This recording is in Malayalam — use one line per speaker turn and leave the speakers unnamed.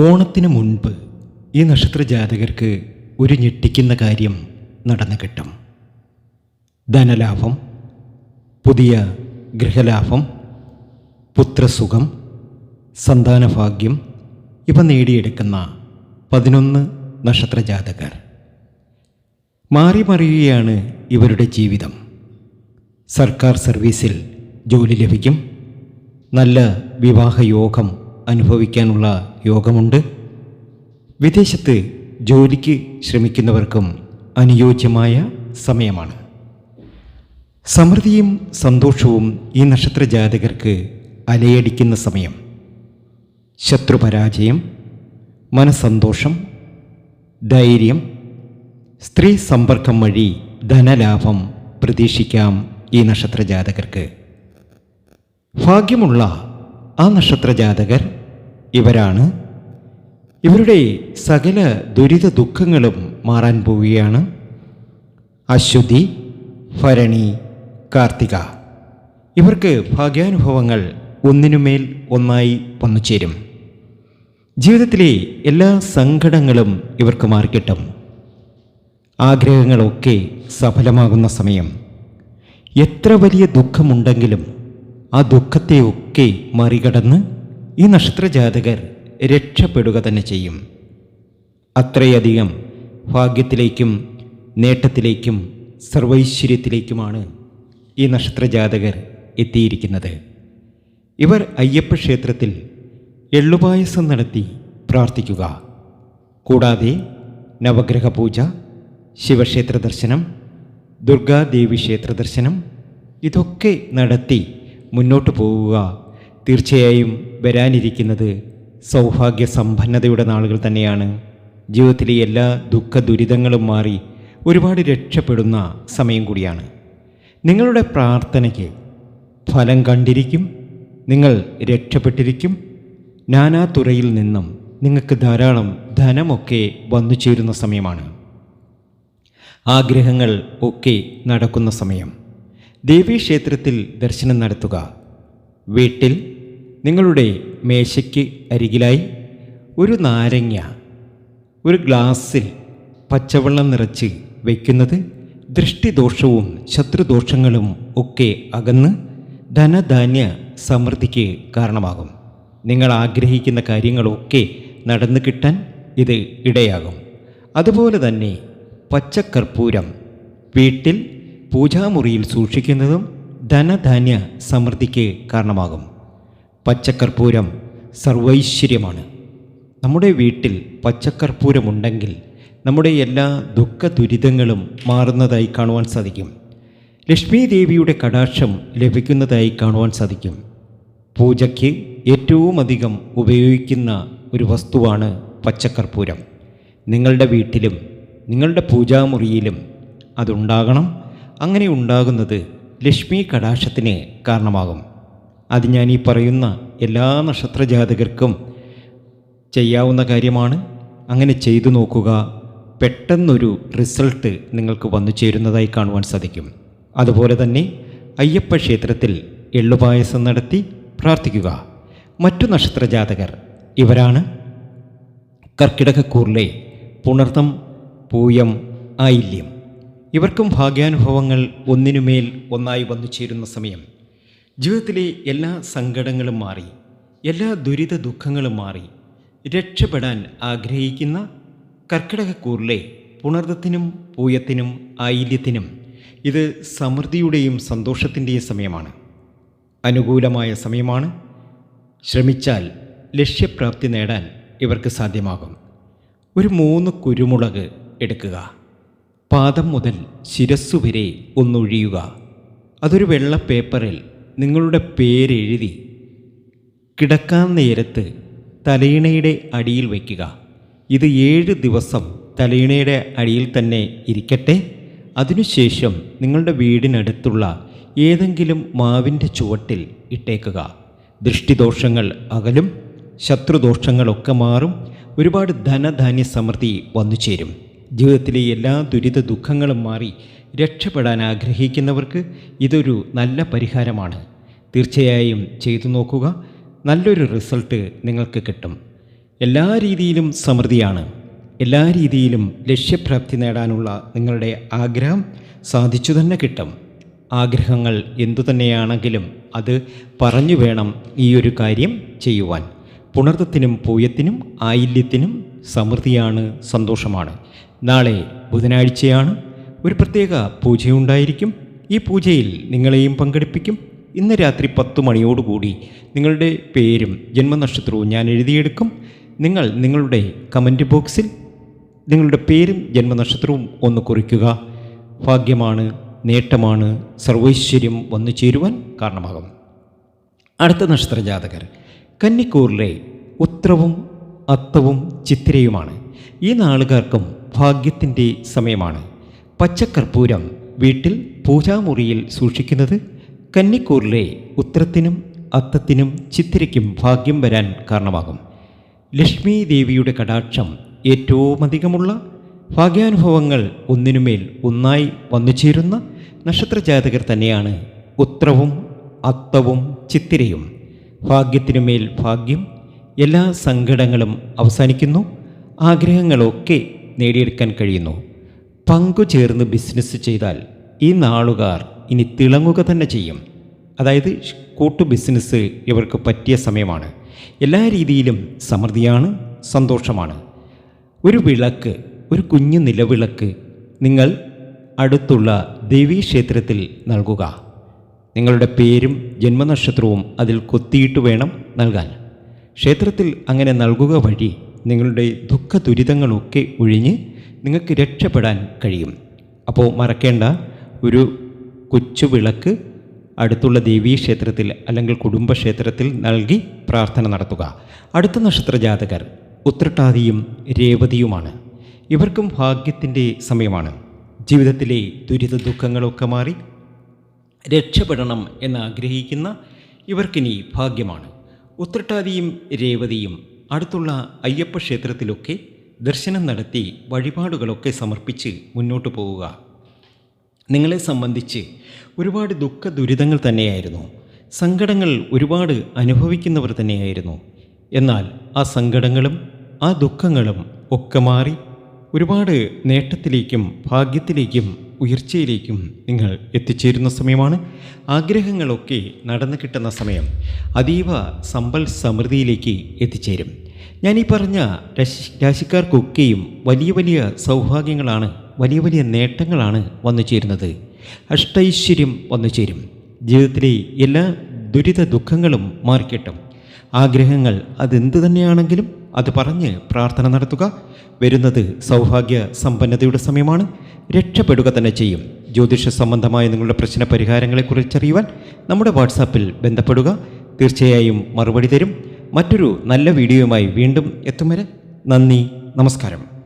ഓണത്തിന് മുൻപ് ഈ നക്ഷത്ര ജാതകർക്ക് ഒരു ഞെട്ടിക്കുന്ന കാര്യം നടന്നു കിട്ടും. ധനലാഭം പുതിയ ഗൃഹലാഭം പുത്രസുഖം സന്താനഭാഗ്യം ഇവ നേടിയെടുക്കുന്ന പതിനൊന്ന് നക്ഷത്ര ജാതകർ മാറി മറിയുകയാണ് ഇവരുടെ ജീവിതം. സർക്കാർ സർവീസിൽ ജോലി ലഭിക്കും. നല്ല വിവാഹ യോഗം അനുഭവിക്കാനുള്ള യോഗമുണ്ട്. വിദേശത്ത് ജോലിക്ക് ശ്രമിക്കുന്നവർക്കും അനുയോജ്യമായ സമയമാണ്. സമൃദ്ധിയും സന്തോഷവും ഈ നക്ഷത്ര ജാതകർക്ക് അലയടിക്കുന്ന സമയം. ശത്രുപരാജയം മനസന്തോഷം ധൈര്യം സ്ത്രീ സമ്പർക്കം വഴി ധനലാഭം പ്രതീക്ഷിക്കാം ഈ നക്ഷത്ര ജാതകർക്ക് ഭാഗ്യമുള്ള ആ നക്ഷത്ര ജാതകർ ഇവരാണ്. ഇവരുടെ സകല ദുരിത ദുഃഖങ്ങളും മാറാൻ പോവുകയാണ്. അശ്വതി ഭരണി കാർത്തിക. ഇവർക്ക് ഭാഗ്യാനുഭവങ്ങൾ ഒന്നിനുമേൽ ഒന്നായി വന്നു ചേരും. ജീവിതത്തിലെ എല്ലാ സങ്കടങ്ങളും ഇവർക്ക് മാറിക്കിട്ടും. ആഗ്രഹങ്ങളൊക്കെ സഫലമാകുന്ന സമയം. എത്ര വലിയ ദുഃഖമുണ്ടെങ്കിലും ആ ദുഃഖത്തെയൊക്കെ മറികടന്ന് ഈ നക്ഷത്രജാതകർ രക്ഷപ്പെടുക തന്നെ ചെയ്യും. അത്രയധികം ഭാഗ്യത്തിലേക്കും നേട്ടത്തിലേക്കും സർവൈശ്വര്യത്തിലേക്കുമാണ് ഈ നക്ഷത്രജാതകർ എത്തിയിരിക്കുന്നത്. ഇവർ അയ്യപ്പ ക്ഷേത്രത്തിൽ എള്ളുപായസം നടത്തി പ്രാർത്ഥിക്കുക. കൂടാതെ നവഗ്രഹ പൂജ ശിവക്ഷേത്ര ദർശനം ദുർഗാദേവി ക്ഷേത്ര ദർശനം ഇതൊക്കെ നടത്തി മുന്നോട്ട് പോവുക തീർച്ചയായും വരാനിരിക്കുന്നത് സൗഭാഗ്യ സമ്പന്നതയുടെ നാളുകൾ തന്നെയാണ്. ജീവിതത്തിലെ എല്ലാ ദുഃഖ ദുരിതങ്ങളും മാറി ഒരുപാട് രക്ഷപ്പെടുന്ന സമയം കൂടിയാണ്. നിങ്ങളുടെ പ്രാർത്ഥനയ്ക്ക് ഫലം കണ്ടിരിക്കും നിങ്ങൾ രക്ഷപ്പെട്ടിരിക്കും നാനാതുറയിൽ നിന്നും നിങ്ങൾക്ക് ധാരാളം ധനമൊക്കെ വന്നു ചേരുന്ന സമയമാണ്. ആഗ്രഹങ്ങൾ ഒക്കെ നടക്കുന്ന സമയം. ദേവീക്ഷേത്രത്തിൽ ദർശനം നടത്തുക. വീട്ടിൽ നിങ്ങളുടെ മേശയ്ക്ക് അരികിലായി ഒരു നാരങ്ങ ഒരു ഗ്ലാസ്സിൽ പച്ചവെള്ളം നിറച്ച് വയ്ക്കുന്നത് ദൃഷ്ടിദോഷവും ശത്രുദോഷങ്ങളും ഒക്കെ അകന്ന് ധനധാന്യ സമൃദ്ധിക്ക് കാരണമാകും. നിങ്ങൾ ആഗ്രഹിക്കുന്ന കാര്യങ്ങളൊക്കെ നടന്നു കിട്ടാൻ ഇത് ഇടയാകും. അതുപോലെ തന്നെ പച്ചക്കർപ്പൂരം വീട്ടിൽ പൂജാമുറിയിൽ സൂക്ഷിക്കുന്നതും ധനധാന്യ സമൃദ്ധിക്ക് കാരണമാകും. പച്ചക്കർപ്പൂരം സർവൈശ്വര്യമാണ്. നമ്മുടെ വീട്ടിൽ പച്ചക്കർപ്പൂരമുണ്ടെങ്കിൽ നമ്മുടെ എല്ലാ ദുഃഖ ദുരിതങ്ങളും മാറുന്നതായി കാണുവാൻ സാധിക്കും. ലക്ഷ്മി ദേവിയുടെ കടാക്ഷം ലഭിക്കുന്നതായി കാണുവാൻ സാധിക്കും. പൂജയ്ക്ക് ഏറ്റവും അധികം ഉപയോഗിക്കുന്ന ഒരു വസ്തുവാണ് പച്ചക്കർപ്പൂരം. നിങ്ങളുടെ വീട്ടിലും നിങ്ങളുടെ പൂജാമുറിയിലും അതുണ്ടാകണം. അങ്ങനെ ഉണ്ടാകുന്നത് ലക്ഷ്മി കടാക്ഷത്തിന് കാരണമാകും. അത് ഞാൻ ഈ പറയുന്ന എല്ലാ നക്ഷത്രജാതകർക്കും ചെയ്യാവുന്ന കാര്യമാണ്. അങ്ങനെ ചെയ്തു നോക്കുക. പെട്ടെന്നൊരു റിസൾട്ട് നിങ്ങൾക്ക് വന്നു ചേരുന്നതായി കാണുവാൻ സാധിക്കും. അതുപോലെ തന്നെ അയ്യപ്പ ക്ഷേത്രത്തിൽ എള്ളുപായസം നടത്തി പ്രാർത്ഥിക്കുക. മറ്റു നക്ഷത്രജാതകർ ഇവരാണ്. കർക്കിടകക്കൂറിലെ പുണർത്തം പൂയം ആയില്യം. ഇവർക്കും ഭാഗ്യാനുഭവങ്ങൾ ഒന്നിനുമേൽ ഒന്നായി വന്നു ചേരുന്ന സമയം. ജീവിതത്തിലെ എല്ലാ സങ്കടങ്ങളും മാറി എല്ലാ ദുരിത ദുഃഖങ്ങളും മാറി രക്ഷപ്പെടാൻ ആഗ്രഹിക്കുന്ന കർക്കിടകക്കൂറിലെ പുണർദത്തിനും പൂയത്തിനും ആയില്യത്തിനും ഇത് സമൃദ്ധിയുടെയും സന്തോഷത്തിന്റെയും സമയമാണ്. അനുകൂലമായ സമയമാണ്. ശ്രമിച്ചാൽ ലക്ഷ്യപ്രാപ്തി നേടാൻ ഇവർക്ക് സാധ്യമാകും. ഒരു മൂന്ന് കുരുമുളക് എടുക്കുക. പാദം മുതൽ ശിരസ്സു വരെ ഒന്നൊഴിയുക. അതൊരു വെള്ള പേപ്പറിൽ നിങ്ങളുടെ പേരെഴുതി കിടക്കാൻ നേരത്ത് തലയിണയുടെ അടിയിൽ വയ്ക്കുക. ഇത് ഏഴ് ദിവസം തലയിണയുടെ അടിയിൽ തന്നെ ഇരിക്കട്ടെ. അതിനുശേഷം നിങ്ങളുടെ വീടിനടുത്തുള്ള ഏതെങ്കിലും മാവിന്റെ ചുവട്ടിൽ ഇട്ടേക്കുക. ദൃഷ്ടിദോഷങ്ങൾ അകലും ശത്രുദോഷങ്ങളൊക്കെ മാറും. ഒരുപാട് ധനധാന്യ സമൃദ്ധി വന്നു ചേരും ജീവിതത്തിലെ എല്ലാ ദുരിത ദുഃഖങ്ങളും മാറി രക്ഷപ്പെടാൻ ആഗ്രഹിക്കുന്നവർക്ക് ഇതൊരു നല്ല പരിഹാരമാണ്. തീർച്ചയായും ചെയ്തു നോക്കുക. നല്ലൊരു റിസൾട്ട് നിങ്ങൾക്ക് കിട്ടും. എല്ലാ രീതിയിലും സമൃദ്ധിയാണ്. എല്ലാ രീതിയിലും ലക്ഷ്യപ്രാപ്തി നേടാനുള്ള നിങ്ങളുടെ ആഗ്രഹം സാധിച്ചു തന്നെ കിട്ടും. ആഗ്രഹങ്ങൾ എന്തുതന്നെയാണെങ്കിലും അത് പറഞ്ഞു വേണം ഈ ഒരു കാര്യം ചെയ്യുവാൻ. പുണർത്തത്തിനും പൂയത്തിനും ആയില്യത്തിനും സമൃദ്ധിയാണ് സന്തോഷമാണ്. നാളെ ബുധനാഴ്ചയാണ്. ഒരു പ്രത്യേക പൂജയുണ്ടായിരിക്കും. ഈ പൂജയിൽ നിങ്ങളെയും പങ്കെടുപ്പിക്കും. ഇന്ന് രാത്രി പത്ത് മണിയോടുകൂടി നിങ്ങളുടെ പേരും ജന്മനക്ഷത്രവും ഞാൻ എഴുതിയെടുക്കും. നിങ്ങൾ നിങ്ങളുടെ കമന്റ് ബോക്സിൽ നിങ്ങളുടെ പേരും ജന്മനക്ഷത്രവും ഒന്ന് കുറിക്കുക. ഭാഗ്യമാണ് നേട്ടമാണ് സർവൈശ്വര്യം വന്നു ചേരുവാൻ കാരണമാകും. അടുത്ത നക്ഷത്ര ജാതകർ കന്നിക്കൂറിലെ ഉത്രവും അത്തവും ചിത്തിരയുമാണ്. ഈ നാളുകാർക്കും ഭാഗ്യത്തിന്റെ സമയമാണ്. പച്ചക്കർപ്പൂരം വീട്ടിൽ പൂജാമുറിയിൽ സൂക്ഷിക്കുന്നത് കന്നിക്കൂറിലെ ഉത്തരത്തിനും അത്തത്തിനും ചിത്തിരയ്ക്കും ഭാഗ്യം വരാൻ കാരണമാകും. ലക്ഷ്മി ദേവിയുടെ കടാക്ഷം ഏറ്റവും അധികമുള്ള ഭാഗ്യാനുഭവങ്ങൾ ഒന്നിനുമേൽ ഒന്നായി വന്നു ചേരുന്ന നക്ഷത്രജാതകർ തന്നെയാണ് ഉത്രവും അത്തവും ചിത്തിരയും. ഭാഗ്യത്തിനുമേൽ ഭാഗ്യം എല്ലാ സങ്കടങ്ങളും അവസാനിക്കുന്നു. ആഗ്രഹങ്ങളൊക്കെ നേടിയെടുക്കാൻ കഴിയുന്നു. പങ്കുചേർന്ന് ബിസിനസ് ചെയ്താൽ ഈ നാളുകാർ ഇനി തിളങ്ങുക തന്നെ ചെയ്യും. അതായത് കൂട്ടു ബിസിനസ് ഇവർക്ക് പറ്റിയ സമയമാണ്. എല്ലാ രീതിയിലും സമൃദ്ധിയാണ് സന്തോഷമാണ്. ഒരു വിളക്ക് ഒരു കുഞ്ഞു നിലവിളക്ക് നിങ്ങൾ അടുത്തുള്ള ദേവീക്ഷേത്രത്തിൽ നൽകുക. നിങ്ങളുടെ പേരും ജന്മനക്ഷത്രവും അതിൽ കൊത്തിയിട്ട് വേണം നൽകാൻ. ക്ഷേത്രത്തിൽ അങ്ങനെ നൽകുക വഴി നിങ്ങളുടെ ദുഃഖ ദുരിതങ്ങളൊക്കെ ഒഴിഞ്ഞ് നിങ്ങൾക്ക് രക്ഷപ്പെടാൻ കഴിയും. അപ്പോൾ മറക്കേണ്ട ഒരു കൊച്ചു വിളക്ക് അടുത്തുള്ള ദേവീ ക്ഷേത്രത്തിൽ അല്ലെങ്കിൽ കുടുംബക്ഷേത്രത്തിൽ നൽകി പ്രാർത്ഥന നടത്തുക. അടുത്ത നക്ഷത്ര ജാതകർ ഉത്രട്ടാതിയും രേവതിയുമാണ്. ഇവർക്കും ഭാഗ്യത്തിന്റെ സമയമാണ്. ജീവിതത്തിലെ ദുരിത ദുഃഖങ്ങളൊക്കെ മാറി രക്ഷപ്പെടണം എന്നാഗ്രഹിക്കുന്ന ഇവർക്കിനി ഭാഗ്യമാണ്. ഉത്രട്ടാതിയും രേവതിയും അടുത്തുള്ള അയ്യപ്പ ക്ഷേത്രത്തിലൊക്കെ ദർശനം നടത്തി വഴിപാടുകളൊക്കെ സമർപ്പിച്ച് മുന്നോട്ട് പോവുക. നിങ്ങളെ സംബന്ധിച്ച് ഒരുപാട് ദുഃഖ ദുരിതങ്ങൾ തന്നെയായിരുന്നു. സങ്കടങ്ങൾ ഒരുപാട് അനുഭവിക്കുന്നവർ തന്നെയായിരുന്നു. എന്നാൽ ആ സങ്കടങ്ങളും ആ ദുഃഖങ്ങളും ഒക്കെ മാറി ഒരുപാട് നേട്ടത്തിലേക്കും ഭാഗ്യത്തിലേക്കും ഉയർച്ചയിലേക്കും നിങ്ങൾ എത്തിച്ചേരുന്ന സമയമാണ്. ആഗ്രഹങ്ങളൊക്കെ നടന്നു കിട്ടുന്ന സമയം. അതീവ സമ്പൽ സമൃദ്ധിയിലേക്ക് എത്തിച്ചേരും. ഞാൻ ഈ പറഞ്ഞ രാശി രാശിക്കാർക്കൊക്കെയും വലിയ വലിയ സൗഭാഗ്യങ്ങളാണ് വലിയ വലിയ നേട്ടങ്ങളാണ് വന്നു ചേരുന്നത്. അഷ്ടൈശ്വര്യം വന്നു ചേരും. ജീവിതത്തിലെ എല്ലാ ദുരിത ദുഃഖങ്ങളും മാറിക്കിട്ടും. ആഗ്രഹങ്ങൾ അതെന്ത് തന്നെയാണെങ്കിലും അത് പറഞ്ഞ് പ്രാർത്ഥന നടത്തുക. വരുന്നത് സൗഭാഗ്യ സമ്പന്നതയുടെ സമയമാണ്. രക്ഷപ്പെടുക തന്നെ ചെയ്യും. ജ്യോതിഷ സംബന്ധമായ നിങ്ങളുടെ പ്രശ്ന പരിഹാരങ്ങളെക്കുറിച്ചറിയുവാൻ നമ്മുടെ വാട്സാപ്പിൽ ബന്ധപ്പെടുക. തീർച്ചയായും മറുപടി തരും. മറ്റൊരു നല്ല വീഡിയോയുമായി വീണ്ടും എത്തും വരെ നന്ദി നമസ്കാരം.